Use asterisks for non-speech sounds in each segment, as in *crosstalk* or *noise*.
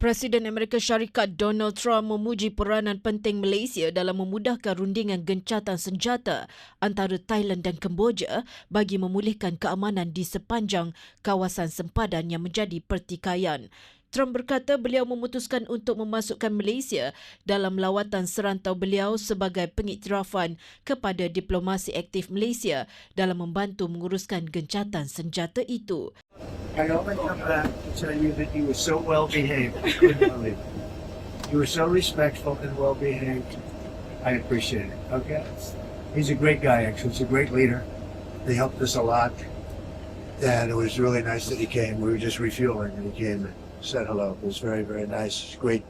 Presiden Amerika Syarikat Donald Trump memuji peranan penting Malaysia dalam memudahkan rundingan gencatan senjata antara Thailand dan Kemboja bagi memulihkan keamanan di sepanjang kawasan sempadan yang menjadi pertikaian. Trump berkata beliau memutuskan untuk memasukkan Malaysia dalam lawatan serantau beliau sebagai pengiktirafan kepada diplomasi aktif Malaysia dalam membantu menguruskan gencatan senjata itu. I only come back to tell you that you were so well behaved. I *laughs* couldn't believe it. You were so respectful and well behaved. I appreciate it. Okay. He's a great guy, actually. He's a great leader. He helped us a lot. And it was really nice that he came. We were just refueling and he came and said hello. It was very, very nice. Great,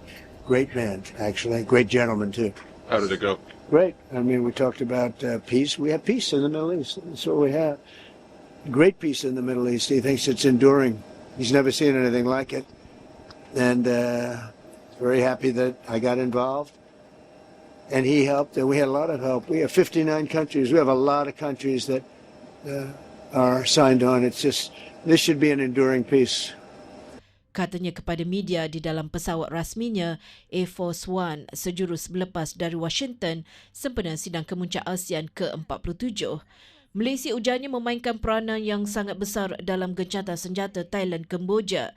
great man, actually. Great gentleman, too. How did it go? Great. I mean, we talked about uh, peace. We have peace in the Middle East. That's what we have. Great peace in the Middle East. He thinks it's enduring. He's never seen anything like it. And uh, very happy that I got involved. And he helped, and we had a lot of help. We have 59 countries. We have a lot of countries that uh, are signed on. It's just, this should be an enduring peace. Katanya kepada media di dalam pesawat rasminya Air Force One sejurus melepas dari Washington sempena sidang kemuncak ASEAN ke-47. Malaysia ujarnya memainkan peranan yang sangat besar dalam gencatan senjata Thailand Kemboja.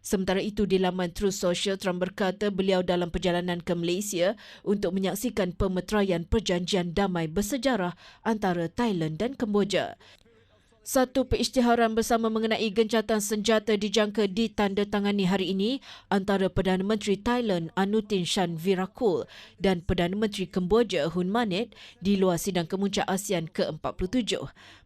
Sementara itu di laman Truth Social, Trump berkata beliau dalam perjalanan ke Malaysia untuk menyaksikan pemeteraian perjanjian damai bersejarah antara Thailand dan Kemboja. Satu perisytiharan bersama mengenai gencatan senjata dijangka ditandatangani hari ini antara Perdana Menteri Thailand Anutin Chan Virakul dan Perdana Menteri Kemboja Hun Manet di luar sidang kemuncak ASEAN ke-47.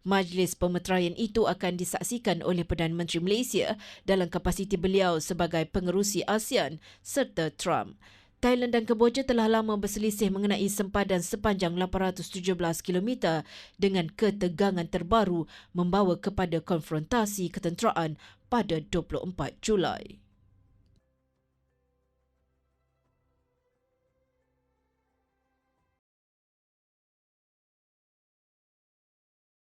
Majlis pemeteraian itu akan disaksikan oleh Perdana Menteri Malaysia dalam kapasiti beliau sebagai pengerusi ASEAN serta Trump. Thailand dan Kemboja telah lama berselisih mengenai sempadan sepanjang 817 km dengan ketegangan terbaru membawa kepada konfrontasi ketenteraan pada 24 Julai.